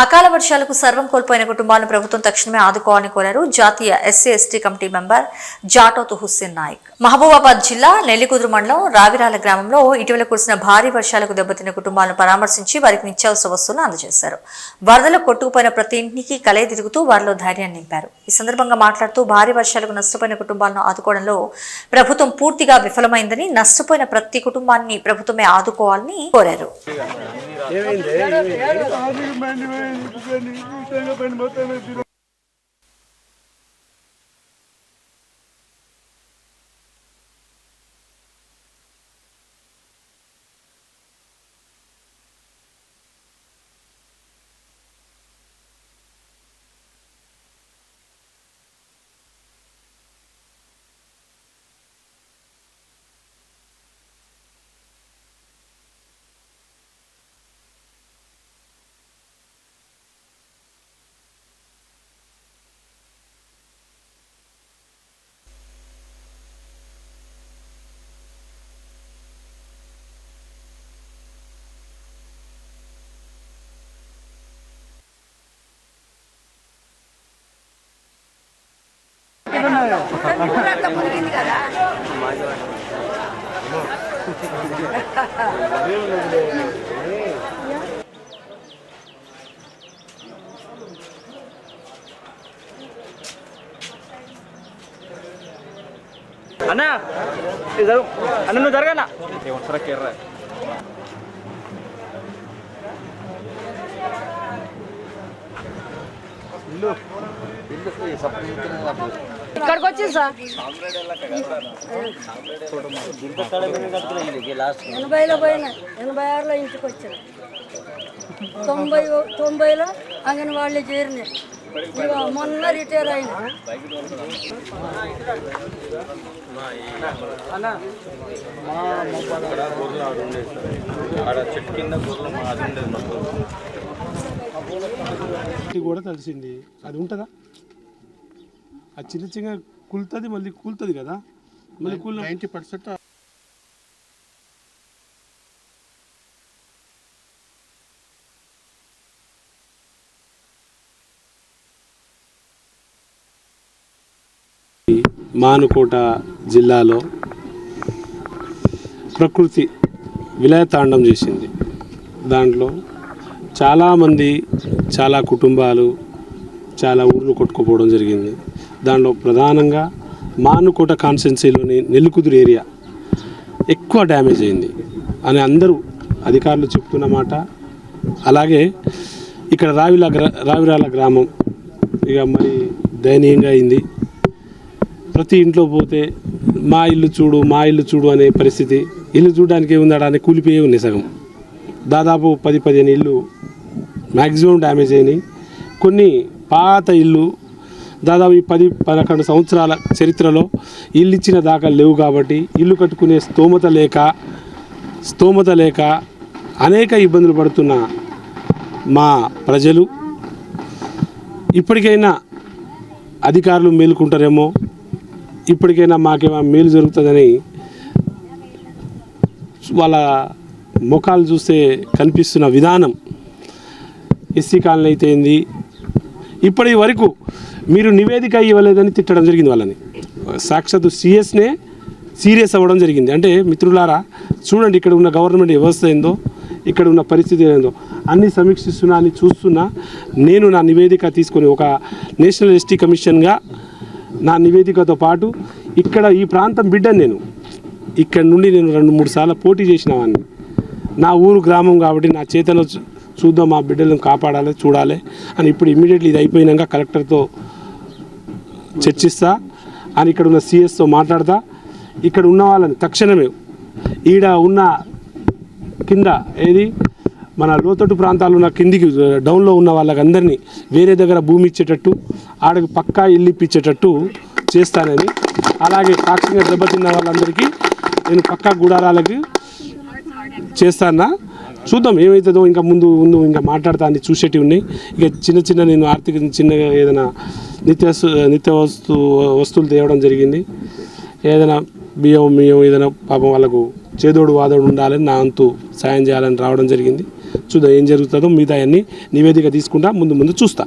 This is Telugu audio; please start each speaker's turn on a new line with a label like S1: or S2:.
S1: అకాల వర్షాలకు సర్వం కోల్పోయిన కుటుంబాలను ప్రభుత్వం తక్షణమే ఆదుకోవాలని కోరారు జాతీయ SC ST committee member Jatothu Hussain Naik. Mahabubabad జిల్లా నెల్లికుదురు మండలం రావిరాల గ్రామంలో ఇటీవల కురిసిన భారీ వర్షాలకు దెబ్బతిన్న కుటుంబాలను పరామర్శించి వారికి నిత్యావసర వస్తువులను అందజేశారు. వరదలు కొట్టుకుపోయిన ప్రతి ఇంటికి కలయి తిరుగుతూ వారిలో ధైర్యాన్ని నింపారు. ఈ సందర్భంగా మాట్లాడుతూ భారీ వర్షాలకు నష్టపోయిన కుటుంబాలను ఆదుకోవడంలో ప్రభుత్వం పూర్తిగా విఫలమైందని నష్టపోయిన ప్రతి కుటుంబాన్ని ప్రభుత్వమే ఆదుకోవాలని కోరారు.
S2: ఆర్థిక బండి మొత్తం
S3: అన్నా అన్న నువ్వు జరగన్నా ఏమంటారా కేర్రా
S4: ఇక్కడికి వచ్చి సార్ ఎనభైలో పోయినా ఎనభై ఆరులో ఇంటికి వచ్చాను తొంభై తొంభైలో అంగన్వాడీ చేరిన. ఇక మొన్న రిటైర్ అయినా.
S3: ఆడ చెట్టు కింద గొర్రెలు అది ఉండేది మొత్తం
S2: ఇది కూడా తెలిసింది. అది ఉంటుందా? అది చిన్న చిన్న కులుతుంది మళ్ళీ కూలుతుంది కదా? మళ్ళీ కూల్ నైంటీ పర్సెంట్ మానుకోట జిల్లాలో ప్రకృతి విలయతాండం చేసింది. దాంట్లో చాలామంది చాలా కుటుంబాలు చాలా ఊర్లు కొట్టుకుపోవడం జరిగింది. దాంట్లో ప్రధానంగా మానుకోట కాన్స్టెన్సీలోని నెల్లికుదురు ఏరియా ఎక్కువ డ్యామేజ్ అయింది అని అందరూ అధికారులు చెప్తున్న మాట. అలాగే ఇక్కడ రావిల గ్రా రావిరాల గ్రామం ఇక మరి దయనీయంగా అయింది. ప్రతి ఇంట్లో పోతే మా ఇల్లు చూడు మా ఇల్లు చూడు అనే పరిస్థితి. ఇల్లు చూడడానికి ఏముందా అని కూలిపోయే ఉంది సగం. దాదాపు పది పదిహేను ఇల్లు మ్యాక్సిమం డ్యామేజ్ అయినాయి. కొన్ని పాత ఇల్లు దాదాపు ఈ పది పదకొండు సంవత్సరాల చరిత్రలో ఇల్లు ఇచ్చిన దాకా లేవు కాబట్టి ఇల్లు కట్టుకునే స్తోమత లేక స్తోమత లేక అనేక ఇబ్బందులు పడుతున్న మా ప్రజలు. ఇప్పటికైనా అధికారులు మేలుకుంటారేమో ఇప్పటికైనా మాకేమో మేలు జరుగుతుందని వాళ్ళ ముఖాలు చూస్తే కనిపిస్తున్న విధానం ఎస్సీ కాలనీ అయితే ఇప్పటి వరకు మీరు నివేదిక ఇవ్వలేదని తిట్టడం జరిగింది వాళ్ళని. సాక్షాత్ సిఎస్నే సీరియస్ అవ్వడం జరిగింది. అంటే మిత్రులారా చూడండి ఇక్కడ ఉన్న గవర్నమెంట్ వ్యవస్థ ఏందో ఇక్కడ ఉన్న పరిస్థితి ఏందో. అన్ని సమీక్షిస్తున్నా అని చూస్తున్నా నేను నా నివేదిక తీసుకొని ఒక నేషనల్ ఎస్టీ కమిషన్గా నా నివేదికతో పాటు ఇక్కడ ఈ ప్రాంతం బిడ్డ నేను. ఇక్కడ నుండి నేను రెండు మూడు సార్లు పోటీ చేసిన వాడిని నా ఊరు గ్రామం కాబట్టి నా చేతలో చూద్దాం మా బిడ్డలను కాపాడాలి చూడాలి అని ఇప్పుడు ఇమీడియట్లీ ఇది అయిపోయినాక కలెక్టర్తో చర్చిస్తా అని ఇక్కడ ఉన్న సిఎస్తో మాట్లాడతా. ఇక్కడ ఉన్న వాళ్ళని తక్షణమే ఈడ ఉన్న కింద ఏది? మన లోతట్టు ప్రాంతాలు ఉన్న కిందికి డౌన్లో ఉన్న వాళ్ళకందరినీ వేరే దగ్గర భూమి ఇచ్చేటట్టు ఆడకి పక్కా ఇల్లు ఇప్పించేటట్టు చేస్తానని. అలాగే పాక్షికంగా దెబ్బతిన్న వాళ్ళందరికీ నేను పక్కా గుడారాలకి చేస్తానా. చూద్దాం ఏమవుతుందో ఇంకా ముందు ముందు ఇంకా మాట్లాడతా అని చూసేటివి ఉన్నాయి. ఇక చిన్న చిన్న నేను ఆర్థిక చిన్నగా ఏదైనా నిత్య నిత్య వస్తు వస్తువులు తేవడం జరిగింది. ఏదైనా బియ్యం బియ్యం ఏదైనా పాపం వాళ్ళకు చేదోడు వాదోడు ఉండాలని నా అంతు సాయం చేయాలని రావడం జరిగింది. చూద్దాం ఏం జరుగుతుందో మిగతా అన్ని నివేదిక తీసుకుంటా ముందు ముందు చూస్తా.